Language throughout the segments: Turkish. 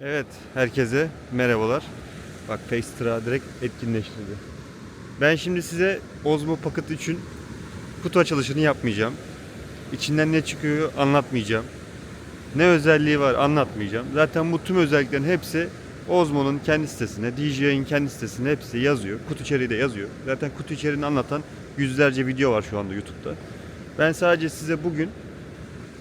Evet, herkese merhabalar. Bak Facetra direkt etkinleştirdi. Ben şimdi size Osmo Pocket 3'ün kutu açılışını yapmayacağım. İçinden ne çıkıyor anlatmayacağım. Ne özelliği var anlatmayacağım. Zaten bu tüm özelliklerin hepsi Osmo'nun kendi sitesine, DJI'nin kendi sitesine hepsi yazıyor. Kutu içeriği de yazıyor. Zaten kutu içeriğini anlatan yüzlerce video var şu anda YouTube'da. Ben sadece size bugün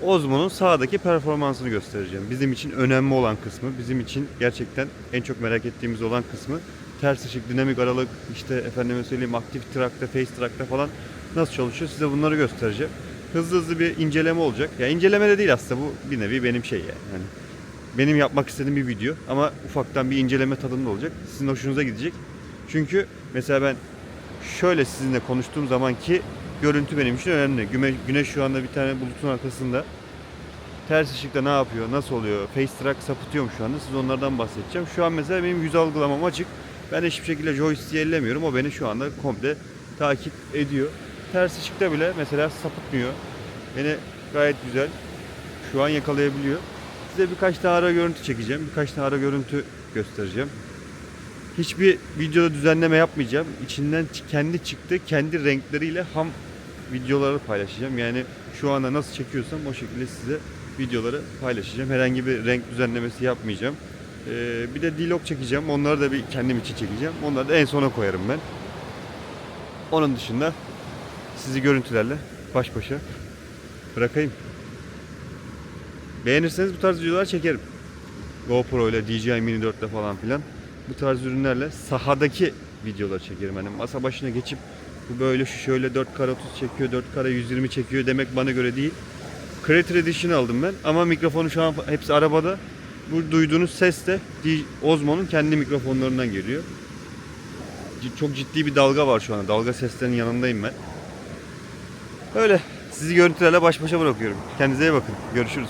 Osmo'nun sağdaki performansını göstereceğim. Bizim için önemli olan kısmı, bizim için gerçekten en çok merak ettiğimiz olan kısmı ters ışık, dinamik aralık, işte efendime söyleyeyim aktif track'ta, face track'ta falan nasıl çalışıyor size bunları göstereceğim. Hızlı hızlı bir inceleme olacak. Ya inceleme de değil aslında bu bir nevi benim şey yani. yani benim yapmak istediğim bir video ama ufaktan bir inceleme tadında olacak. Sizin hoşunuza gidecek. Çünkü mesela ben şöyle sizinle konuştuğum zamanki görüntü benim için önemli. Güneş, güneş şu anda bir tane bulutun arkasında. Ters ışıkta ne yapıyor, nasıl oluyor, face track sapıtıyor mu şu anda siz onlardan bahsedeceğim. Şu an mesela benim yüz algılamam açık. Ben hiçbir şekilde joystick'i ellemiyorum. O beni şu anda komple takip ediyor. Ters ışıkta bile mesela sapıtmıyor. Beni gayet güzel şu an yakalayabiliyor. Size birkaç tane ara görüntü çekeceğim. Birkaç tane ara görüntü göstereceğim. Hiçbir videoda düzenleme yapmayacağım. İçinden kendi çıktı, kendi renkleriyle ham videoları paylaşacağım. Yani şu anda nasıl çekiyorsam o şekilde size videoları paylaşacağım. Herhangi bir renk düzenlemesi yapmayacağım. Ee, bir de vlog çekeceğim. Onları da bir kendim için çekeceğim. Onları da en sona koyarım ben. Onun dışında sizi görüntülerle baş başa bırakayım. Beğenirseniz bu tarz videolar çekerim. GoPro ile DJI Mini 4 ile falan filan bu tarz ürünlerle sahadaki videolar çekerim. Hani masa başına geçip bu böyle şu şöyle 4 kare 30 çekiyor, 4 kare 120 çekiyor demek bana göre değil. Creator Edition aldım ben ama mikrofonu şu an hepsi arabada. Bu duyduğunuz ses de Osmo'nun kendi mikrofonlarından geliyor. Çok ciddi bir dalga var şu anda. Dalga seslerinin yanındayım ben. Öyle. Sizi görüntülerle baş başa bırakıyorum. Kendinize iyi bakın. Görüşürüz.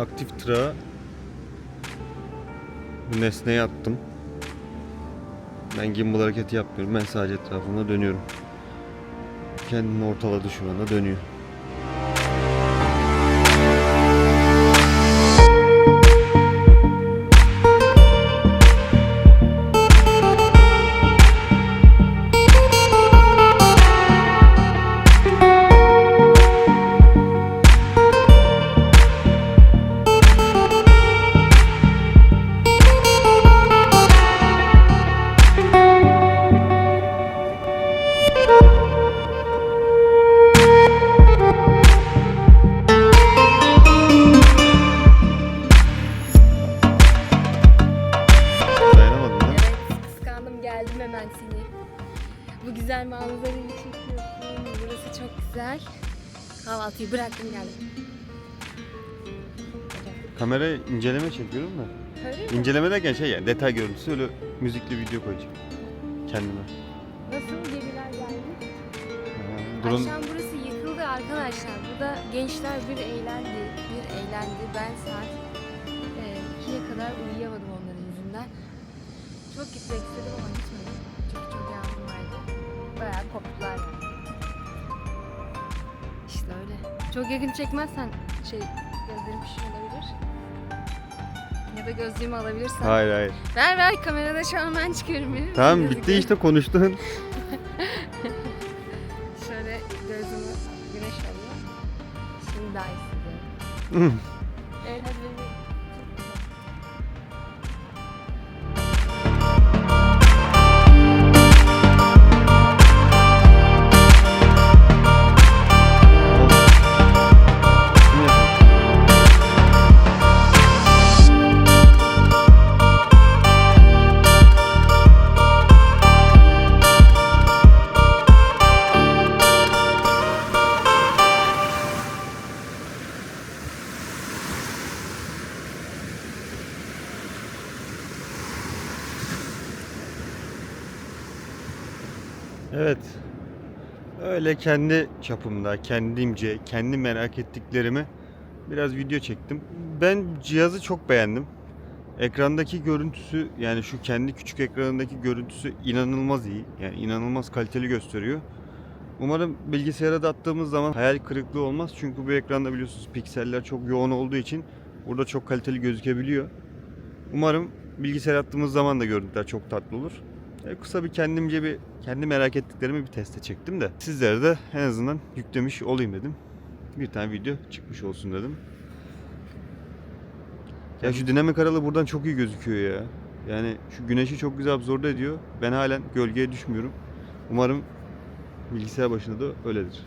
Aktif tırağı bu nesneye attım. Ben gimbal hareketi yapmıyorum. Ben sadece etrafında dönüyorum. Kendini ortaladı şu anda dönüyor. Hemen seni. Bu güzel manzarayı çekiyorsun. Burası çok güzel. Kahvaltıyı bıraktım geldim. Kamera inceleme çekiyorum da. Öyle mi? İnceleme derken şey yani detay görüntüsü öyle müzikli video koyacağım. Kendime. Nasıl gemiler geldi? Ha, Drone, Akşam burası yıkıldı arkadaşlar. Burada gençler bir eğlendi, bir eğlendi. Ben saat 2'ye kadar uyuyamadım. Çok gitmek istedim ama gitmedim. Çünkü çok yağmur vardı. Bayağı koptular yani. İşte öyle. Çok yakın çekmezsen şey gözlerim şişirebilir. Ya da gözlüğümü alabilirsen. Hayır hayır. Ver ver kamerada şu an ben çıkıyorum. benim. Tamam bitti işte konuştun. Şöyle gözümü güneş alıyor. Şimdi daha iyi hissediyorum. Evet hadi beni. Evet. Öyle kendi çapımda, kendimce, kendi merak ettiklerimi biraz video çektim. Ben cihazı çok beğendim. Ekrandaki görüntüsü yani şu kendi küçük ekranındaki görüntüsü inanılmaz iyi. Yani inanılmaz kaliteli gösteriyor. Umarım bilgisayara da attığımız zaman hayal kırıklığı olmaz. Çünkü bu ekranda biliyorsunuz pikseller çok yoğun olduğu için burada çok kaliteli gözükebiliyor. Umarım bilgisayara attığımız zaman da görüntüler çok tatlı olur. E, kısa bir kendimce bir kendi merak ettiklerimi bir teste çektim de sizlere de en azından yüklemiş olayım dedim. Bir tane video çıkmış olsun dedim. Ya şu dinamik aralığı buradan çok iyi gözüküyor ya. Yani şu güneşi çok güzel absorbe ediyor. Ben halen gölgeye düşmüyorum. Umarım bilgisayar başında da öyledir.